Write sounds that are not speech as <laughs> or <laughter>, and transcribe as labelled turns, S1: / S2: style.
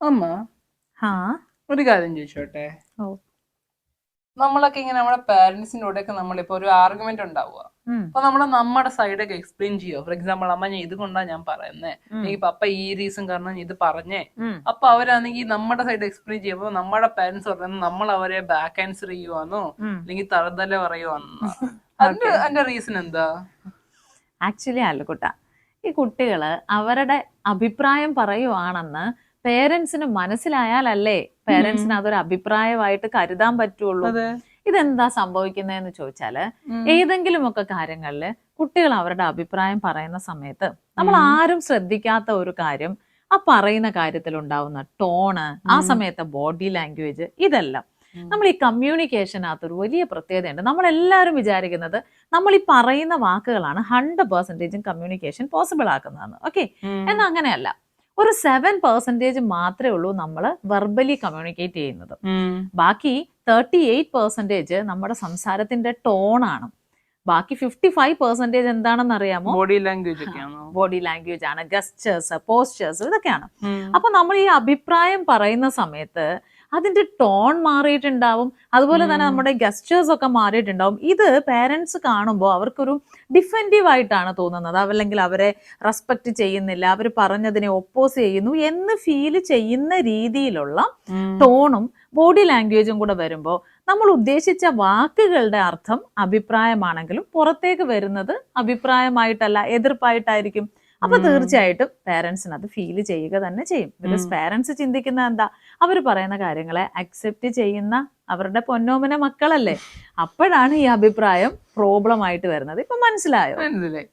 S1: അമ്മ ഒരു കാര്യം ചോദിച്ചോട്ടെ?
S2: ഓ.
S1: നമ്മളൊക്കെ ഇങ്ങനെ നമ്മുടെ പാരന്റ്സിന്റെ കൂടെ ഒക്കെ നമ്മളിപ്പോ ഒരു ആർഗ്യുമെന്റ് ഉണ്ടാവുക
S2: ഉം.
S1: അപ്പൊ നമ്മൾ നമ്മുടെ സൈഡൊക്കെ എക്സ്പ്ലെയിൻ ചെയ്യോ? ഫോർ എക്സാമ്പിൾ അമ്മ ഞാൻ ഇതുകൊണ്ടാണ് കൊണ്ടാ ഞാൻ പറയുന്നേ. ഈ പപ്പ ഈ റീസൺ കാരണം ഇത് പറഞ്ഞേ.
S2: ഉം.
S1: അപ്പൊ അവരാണെങ്കിൽ നമ്മുടെ സൈഡ് എക്സ്പ്ലെയിൻ ചെയ്യുമ്പോ നമ്മുടെ പാരന്റ്സ് പറയുന്നത് നമ്മൾ അവരെ ബാക്ക് ആൻസർ ചെയ്യുവാന്നോ?
S2: ഉം.
S1: അല്ലെങ്കിൽ തറുതല പറയുവാന്നോ? <laughs> അതിന്റെ അതിന്റെ റീസൺ എന്താ?
S2: ആക്ച്വലി അല്ല കുട്ടാ. ഈ കുട്ടികൾ അവരുടെ അഭിപ്രായം പറയുവാണെന്ന് പേരൻസിന് മനസ്സിലായാലല്ലേ പേരൻസിന് അതൊരു അഭിപ്രായമായിട്ട് കരുതാൻ പറ്റുള്ളൂ? ഇതെന്താ സംഭവിക്കുന്നതെന്ന് ചോദിച്ചാൽ ഏതെങ്കിലും ഒക്കെ കാര്യങ്ങളിൽ കുട്ടികൾ അവരുടെ അഭിപ്രായം പറയുന്ന സമയത്ത് നമ്മൾ ആരും ശ്രദ്ധിക്കാത്ത ഒരു കാര്യം ആ പറയുന്ന കാര്യത്തിൽ ഉണ്ടാവുന്ന ടോണ് ആ സമയത്തെ ബോഡി ലാംഗ്വേജ് ഇതെല്ലാം. നമ്മൾ ഈ കമ്മ്യൂണിക്കേഷനകത്ത് ഒരു വലിയ പ്രത്യേകതയുണ്ട്. നമ്മൾ എല്ലാവരും വിചാരിക്കുന്നത് നമ്മൾ ഈ പറയുന്ന വാക്കുകളാണ് ഹൺഡ്രഡ് പെർസെന്റേജും കമ്മ്യൂണിക്കേഷൻ പോസിബിൾ ആക്കുന്നതെന്ന്. ഓക്കെ എന്നാൽ അങ്ങനെയല്ല. ഒരു സെവൻ പെർസെന്റേജ് മാത്രമേ ഉള്ളൂ നമ്മൾ വെർബലി കമ്മ്യൂണിക്കേറ്റ് ചെയ്യുന്നത്. ബാക്കി തേർട്ടി എയ്റ്റ് പെർസെന്റേജ് നമ്മുടെ സംസാരത്തിന്റെ ടോണാണ് ബാക്കി ഫിഫ്റ്റി ഫൈവ് പെർസെന്റേജ് എന്താണെന്ന് അറിയാമോ
S1: ബോഡി ലാംഗ്വേജ്
S2: ബോഡി ലാംഗ്വേജ് ആണ്. ഗസ്റ്റേഴ്സ് പോസ്റ്റേഴ്സ് ഇതൊക്കെയാണ്. അപ്പൊ നമ്മൾ ഈ അഭിപ്രായം പറയുന്ന സമയത്ത് അതിന്റെ ടോൺ മാറിയിട്ടുണ്ടാവും. അതുപോലെ തന്നെ നമ്മുടെ ഗസ്റ്റേഴ്സ് ഒക്കെ മാറിയിട്ടുണ്ടാവും. ഇത് പേരൻസ് കാണുമ്പോൾ അവർക്കൊരു ഡിഫെന്റീവ് ആയിട്ടാണ് തോന്നുന്നത്. അല്ലെങ്കിൽ അവരെ റെസ്പെക്ട് ചെയ്യുന്നില്ല. അവർ പറഞ്ഞതിനെ ഒപ്പോസ് ചെയ്യുന്നു എന്ന് ഫീൽ ചെയ്യുന്ന രീതിയിലുള്ള ടോണും ബോഡി ലാംഗ്വേജും കൂടെ വരുമ്പോൾ നമ്മൾ ഉദ്ദേശിച്ച വാക്കുകളുടെ അർത്ഥം അഭിപ്രായമാണെങ്കിലും പുറത്തേക്ക് വരുന്നത് അഭിപ്രായമായിട്ടല്ല എതിർപ്പായിട്ടായിരിക്കും. അപ്പൊ തീർച്ചയായിട്ടും പേരൻസിന് അത് ഫീൽ ചെയ്യുക തന്നെ ചെയ്യും. ബിക്കോസ് പേരൻസ് ചിന്തിക്കുന്ന എന്താ? അവർ പറയുന്ന കാര്യങ്ങളെ അക്സെപ്റ്റ് ചെയ്യുന്ന അവരുടെ പൊന്നോമന മക്കളല്ലേ? അപ്പോഴാണ് ഈ അഭിപ്രായം പ്രോബ്ലം ആയിട്ട് വരുന്നത്. ഇപ്പൊ മനസ്സിലായോ?
S1: മനസ്സിലായി.